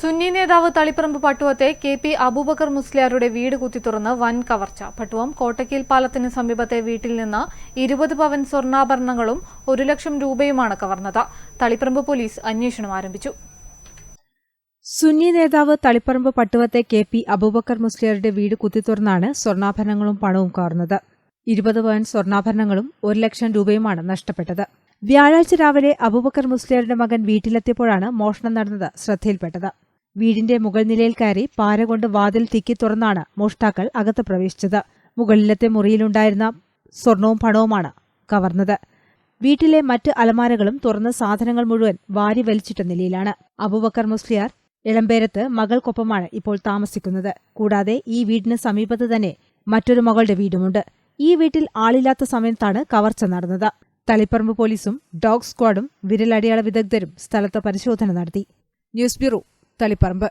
സുന്നി നേതാവ് തളിപ്പറമ്പ് പട്ടുവത്തെ K P Abubakar മുസ്ലിയാരുടെ വീട് കുത്തിത്തുറന്ന് വൻ കവർച്ച. പട്ടുവം കോട്ടക്കീൽ പാലത്തിന് സമീപത്തെ വീട്ടിൽ നിന്ന് ഇരുപത് പവൻ സ്വർണാഭരണങ്ങളും ഒരു ലക്ഷം രൂപയുമാണ് കവർന്നത്. തളിപ്പറമ്പ് പോലീസ് അന്വേഷണം ആരംഭിച്ചു. സുന്നി നേതാവ് തളിപ്പറമ്പ് പട്ടുവത്തെ കെ പി അബൂബക്കർ മുസ്ലിയാരുടെ വീട് കുത്തിത്തുറന്നാണ് സ്വർണാഭരണങ്ങളും പണവും കവർന്നത്. ഇരുപത് പവൻ സ്വർണാഭരണങ്ങളും ഒരു ലക്ഷം രൂപയുമാണ് നഷ്ടപ്പെട്ടത്. വ്യാഴാഴ്ച രാവിലെ അബൂബക്കർ മുസ്ലിയാരുടെ മകൻ വീട്ടിലെത്തിയപ്പോഴാണ് മോഷണം നടന്നത് ശ്രദ്ധയിൽപ്പെട്ടത്. വീടിന്റെ മുകൾ നിലയിൽ കയറി പാര കൊണ്ട് വാതിൽ തിക്കി തുറന്നാണ് മോഷ്ടാക്കൾ അകത്ത് പ്രവേശിച്ചത്. മുകളിലത്തെ മുറിയിലുണ്ടായിരുന്ന സ്വർണവും പണവുമാണ് കവർന്നത്. വീട്ടിലെ മറ്റ് അലമാരകളും തുറന്ന സാധനങ്ങൾ മുഴുവൻ വാരി വലിച്ചിട്ട നിലയിലാണ്. അബൂബക്കർ മുസ്ലിയാർ ഇളമ്പേരത്ത് മകൾക്കൊപ്പമാണ് ഇപ്പോൾ താമസിക്കുന്നത്. കൂടാതെ ഈ വീടിന് സമീപത്ത് തന്നെ മറ്റൊരു മകളുടെ വീടുമുണ്ട്. ഈ വീട്ടിൽ ആളില്ലാത്ത സമയത്താണ് കവർച്ച നടന്നത്. തളിപ്പറമ്പ് പോലീസും ഡോഗ് സ്ക്വാഡും വിരലടയാള വിദഗ്ധരും സ്ഥലത്ത് പരിശോധന നടത്തി. News bureau Taliparamba